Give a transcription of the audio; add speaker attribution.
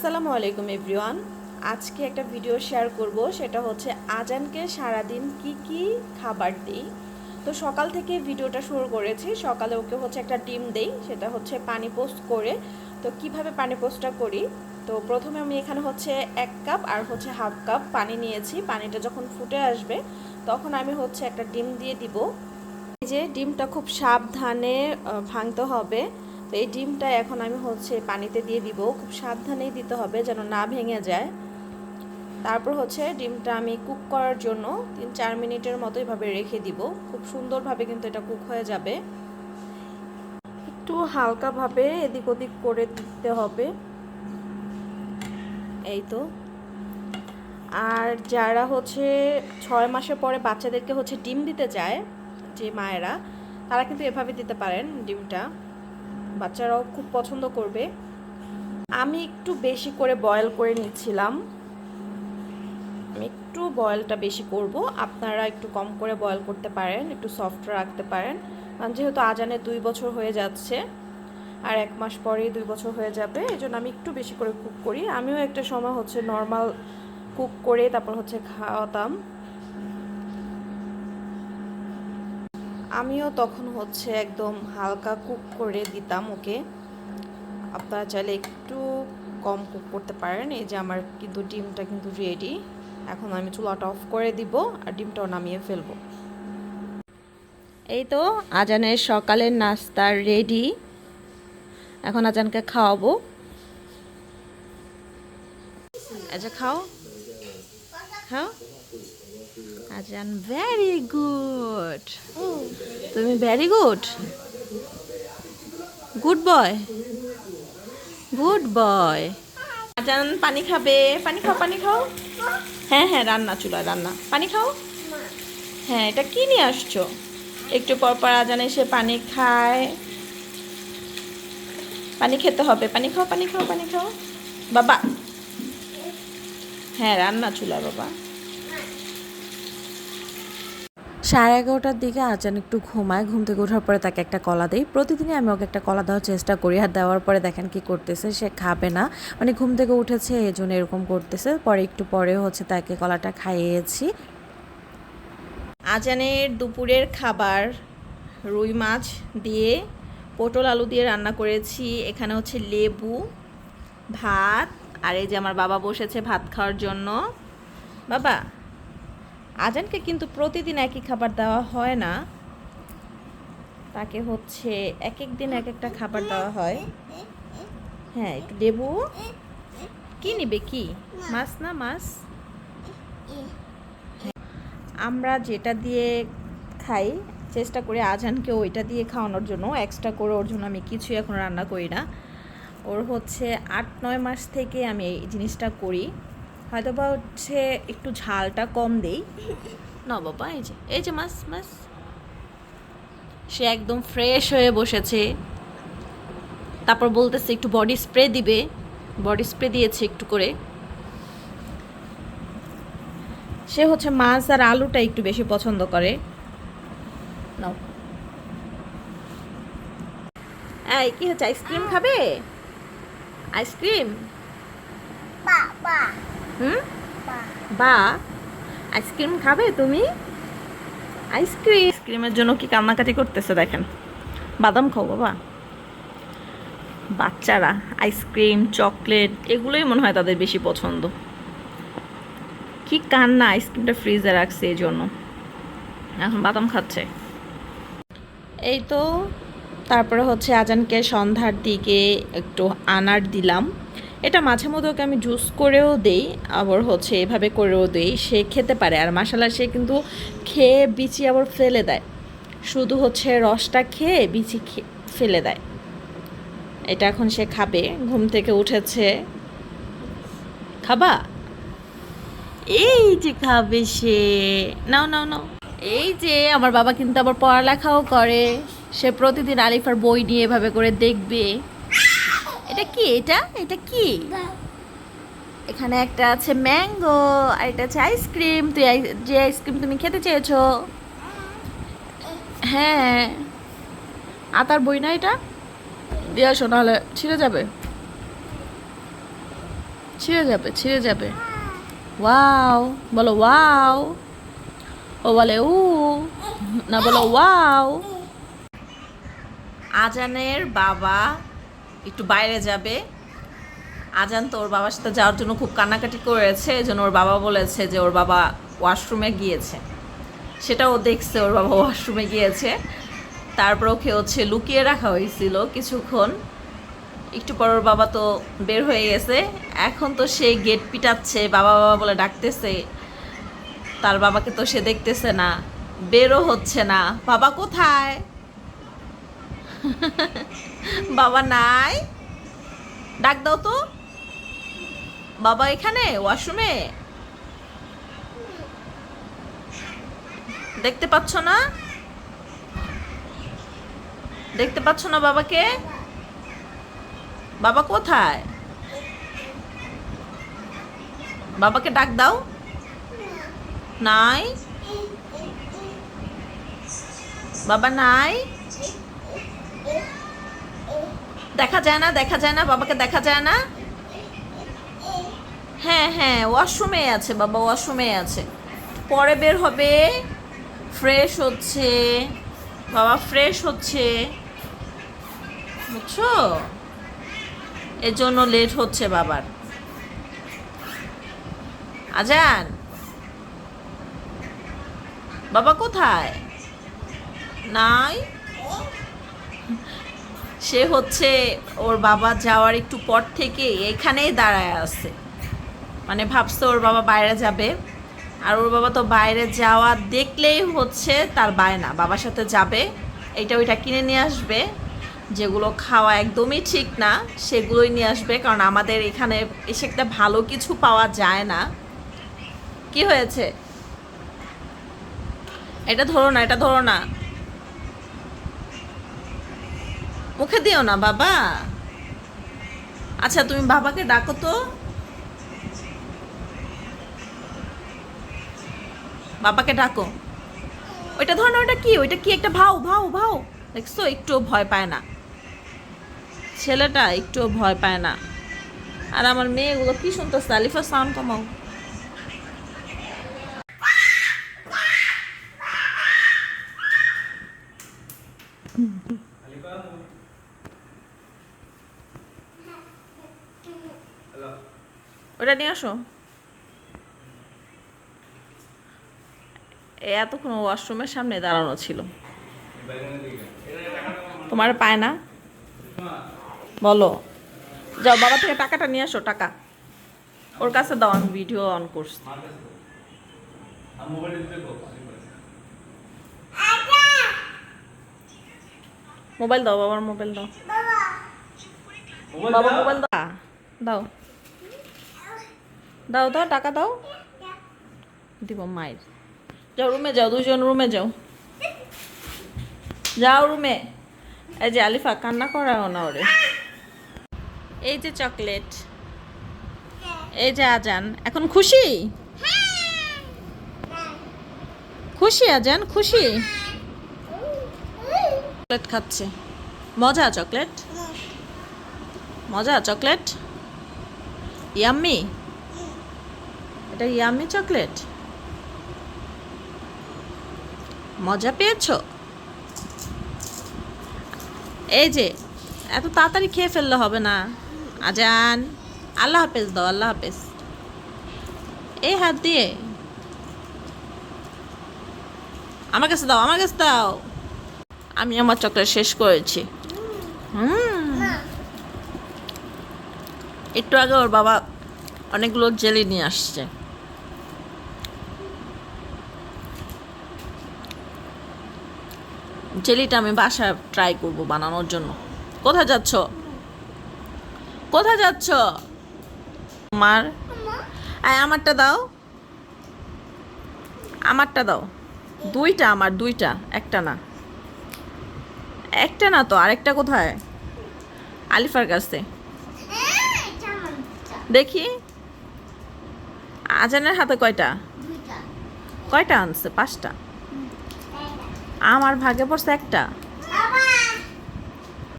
Speaker 1: আসসালামু আলাইকুম, এভরিওয়ান। আজকে একটা ভিডিও শেয়ার করব, সেটা হচ্ছে আজানকে সারাদিন কি কি খাবার দিই। তো সকাল থেকে ভিডিওটা শুরু করেছি, সকালে ওকে হচ্ছে একটা ডিম দেই, সেটা হচ্ছে পানি পোস্ট করে। তো কীভাবে পানি পোস্টটা করি? তো প্রথমে আমি এখানে হচ্ছে এক কাপ আর হচ্ছে হাফ কাপ পানি নিয়েছি, পানিটা যখন ফুটে আসবে, তখন আমি হচ্ছে একটা ডিম দিয়ে দিব। এই যে ডিমটা খুব সাবধানে ভাঙতে হবে। তো এই ডিমটা এখন আমি হচ্ছে পানিতে দিয়ে দিব। খুব সাবধানেই দিতে হবে যেন না ভেঙে যায়। তারপর হচ্ছে ডিমটা আমি কুক করার জন্য তিন চার মিনিটের মতো এভাবে রেখে দিব। খুব সুন্দরভাবে কিন্তু এটা কুক হয়ে যাবে। একটু হালকাভাবে এদিক ওদিক করে দিতে হবে। এই তো। আর যারা হচ্ছে ছয় মাসের পরে বাচ্চাদেরকে হচ্ছে ডিম দিতে চায়, যে মায়েরা, তারা কিন্তু এভাবে দিতে পারেন ডিমটা। বাচ্চারাও খুব পছন্দ করবে। আমি একটু বেশি করে বয়েল করে নিচ্ছিলাম। আমি একটু বয়েলটা বেশি করব। আপনারা একটু কম করে বয়েল করতে পারেন, একটু সফট রাখতে পারেন। কারণ যেহেতু আজানে দুই বছর হয়ে যাচ্ছে, আর এক মাস পরেই দুই বছর হয়ে যাবে এই জন্য আমি একটু বেশি করে কুক করি। আমিও একটা সময় হচ্ছে নর্মাল কুক করে তারপর হচ্ছে খাওয়াতাম। আমিও তখন হচ্ছে একদম হালকা কুক করে দিতাম ওকে। আপনারা চাইলে একটু কম কুক করতে পারেন। এই যে আমার কিন্তু ডিমটা কিন্তু রেডি এখন আমি চুলাটা অফ করে দিব আর ডিমটাও নামিয়ে ফেলব। এই তো আজানের সকালের নাস্তা রেডি এখন আজানকে খাওয়াবো। আচ্ছা খাও। খাও। আজান ভেরি গুড তুমি very good good boy good boy Azan, পানি খাবে। পানি খাও পানি খাও। হ্যাঁ হ্যাঁ রান্না চুলা রান্না। পানি খাও। হ্যাঁ এটা কি নিয়ে আসছো? একটু পর পর আজান এসে পানি খায়। পানি খেতে হবে। পানি খাও পানি খাও পানি খাও। বাবা। হ্যাঁ রান্না, চুলা, বাবা।
Speaker 2: সাড়ে এগারোটার দিকে আচান একটু ঘুমায়, ঘুম থেকে ওঠার পরে তাকে একটা কলা দেই। প্রতিদিনই আমি ওকে একটা কলা দেওয়ার চেষ্টা করি, আর দেওয়ার পরে দেখেন কি করতেছে, সে খাবে না। মানে ঘুম থেকে উঠেছে, এই জন্য এরকম করতেছে। পরে একটু পরে হচ্ছে তাকে কলাটা খাইয়েছি।
Speaker 1: আজানের দুপুরের খাবার, রুই মাছ দিয়ে পটল আলু দিয়ে রান্না করেছি। এখানে হচ্ছে লেবু, ভাত, আর এই যে আমার বাবা বসেছে ভাত খাওয়ার জন্য। বাবা আজানকে কিন্তু প্রতিদিন একই খাবার দেওয়া হয় না। তাকে হচ্ছে এক এক দিন এক একটা খাবার দেওয়া হয়। হ্যাঁ একটু লেবু। কি নিবে কি? মাছ না মাছ? আমরা যেটা দিয়ে খাই, চেষ্টা করি আজানকে ওইটা দিয়ে খাওয়ানোর জন্য। এক্সট্রা করে ওর জন্য আমি কিছুই এখন রান্না করি না। ওর হচ্ছে আট নয় মাস থেকে আমি এই জিনিসটা করি। হয়তো বা হচ্ছে একটু ঝালটা কম দেই। না বাবা এই যে এই যে মাছ মাছ সে একদম ফ্রেশ হয়ে বসেছে। তারপর বলতেছে একটু বডি স্প্রে দিবে। বডি স্প্রে দিয়েছে একটু করে। সে হচ্ছে মাছ আর আলুটা একটু বেশি পছন্দ করে। নাও। এই কি হচ্ছে আইসক্রিম খাবে? আইসক্রিম হুম? বা। আইসক্রিম খাবে তুমি? আইসক্রিম। আইসক্রিমের জন্য কি কান্নাকাটি করতেছে দেখেন। বাদাম খাও বাবা। বাচ্চারা আইসক্রিম চকলেট এগুলোই মনে হয় তাদের বেশি পছন্দ। কি কান্না আইসক্রিমটা ফ্রিজে রাখছে এই জন্য। এখন বাদাম খাচ্ছে। এই তো তারপরে হচ্ছে আজানকে সন্ধ্যার দিকে একটু আনার দিলাম। এটা মাঝে মধ্যে ওকে আমি জুস করেও দেই, আবার হচ্ছে এভাবে করেও দেই। সে খেতে পারে, আর মাসালা সে কিন্তু খেয়ে বিচি আবার ফেলে দেয়। শুধু হচ্ছে রসটা খেয়ে বিচি ফেলে দেয়। এটা এখন সে খাবে, ঘুম থেকে উঠেছে। খাবা? এই যে খাবে সে। নাও নাও নাও। এই যে আমার বাবা কিন্তু আবার পড়ালেখাও করে। সে প্রতিদিন আলিফার বই নিয়ে এভাবে করে দেখবে। এটা কি? এটা? এটা কি? এখানে একটা আছে ম্যাঙ্গো আর এটা আছে আইসক্রিম। তুই যে আইসক্রিম তুমি খেতে চেয়েছো। হ্যাঁ। আতার বই না এটা? দিয়ে আসো নাহলে ছিঁড়ে যাবে। ছিঁড়ে যাবে ছিঁড়ে যাবে। ওয়াও। বলো ওয়াও। ও বলে উ। না বলো ওয়াও। আজানের বাবা একটু বাইরে যাবে। আজান তো ওর বাবার সাথে যাওয়ার জন্য খুব কান্নাকাটি করেছে, এই জন্য ওর বাবা বলেছে যে ওর বাবা ওয়াশরুমে গিয়েছে। সেটাও দেখছে, ওর বাবা ওয়াশরুমে গিয়েছে। তারপর ওকে হচ্ছে লুকিয়ে রাখা হয়েছিল কিছুক্ষণ। একটু পর ওর বাবা তো বের হয়ে গেছে। এখন তো সে গেট পিটাচ্ছে, বাবা বাবা বলে ডাকতেছে। তার বাবাকে তো সে দেখতেছে না, বেরও হচ্ছে না। বাবা কোথায়? বাবা নাই? ডাক দাও তো। বাবা এখানে, ওয়াশরুমে? দেখতে পাচ্ছ না? দেখতে পাচ্ছ না বাবাকে? বাবা কোথায়? বাবাকে ডাক দাও। নাই? বাবা নাই? দেখা যায় না, দেখা যায় না, বাবাকে দেখা যায় না? হ্যাঁ হ্যাঁ ওয়াশরুমে আছে, বাবা ওয়াশরুমে আছে। পরে বের হবে, ফ্রেশ হচ্ছে, বাবা ফ্রেশ হচ্ছে। বুঝছ? এর জন্য লেট হচ্ছে বাবার। আজান। বাবা কোথায়? নাই? সে হচ্ছে ওর বাবা যাওয়ার একটু পর থেকে এখানেই দাঁড়ায় আছে। মানে ভাবছে ওর বাবা বাইরে যাবে। আর ওর বাবা তো বাইরে যাওয়া দেখলেই হচ্ছে তার বায়না। বাবার সাথে যাবে এইটা ওইটা কিনে নিয়ে আসবে। যেগুলো খাওয়া একদমই ঠিক না, সেগুলোই নিয়ে আসবে। কারণ আমাদের এখানে এসে একটা ভালো কিছু পাওয়া যায় না। কি হয়েছে? এটা ধরো না, এটা ধরো না। মুখে দিও না, বাবা। আচ্ছা তুমি বাবাকে ডাকো তো। বাবাকে ডাকো। ওইটা ধরো না, ওইটা কি? ওইটা কি একটা ভাও ভাও ভাও? দেখছ, একটুও ভয় পায় না। ছেলেটা একটুও ভয় পায় না। আর আমার মেয়েগুলো কি শুনতেছে আলিফা সাউন্ড কমাও। ওটা নিয়ে আসো। এতক্ষণ ওয়াশরুমের সামনে দাঁড়ানো ছিল। তোমার পায় না? বলো। যাও বাবা থেকে টাকাটা নিয়ে আসো টাকা। ওর কাছে দাও আমি ভিডিও অন করছি। মোবাইল দাও বাবার মোবাইল দাও। বাবা মোবাইল দাও। দাও। দাও দাও, টাকা দাও। দিব মায়ের। যাও রুমে যাও দুজন রুমে যাও। যাও রুমে। এই যে আলিফা, কান্না করাও না ওরে। এই যে চকলেট। এই যে আজান। এখন খুশি? খুশি আজান? খুশি? চকলেট খাচ্ছে। মজা চকলেট? মজা চকলেট? ইয়াম্মি? এটা ইয়ামি চকলেট মজা পেয়েছ? এই যে, এত তাড়াতাড়ি খেয়ে ফেললে হবে না। আজান। আল্লাহ হাফেজ দাও, আল্লাহ হাফেজ। এই হাত দিয়ে। আমার কাছে দাও, আমার কাছে দাও। আমি আমার চকলেট শেষ করেছি। হুম। একটু আগে ওর বাবা অনেকগুলো জেলি নিয়ে আসছে। জেলিটা আমি বাসা ট্রাই করব বানানোর জন্য। কোথায় যাচ্ছ? কোথায় যাচ্ছ? আমার আমারটা দাও। আমারটা দাও। দুইটা আমার দুইটা একটা না। একটা না তো আরেকটা কোথায়? আলিফার কাছে। দেখি। আজানের হাতে কয়টা? কয়টা আনছে? পাঁচটা। আমার ভাগে পড়ছে একটা।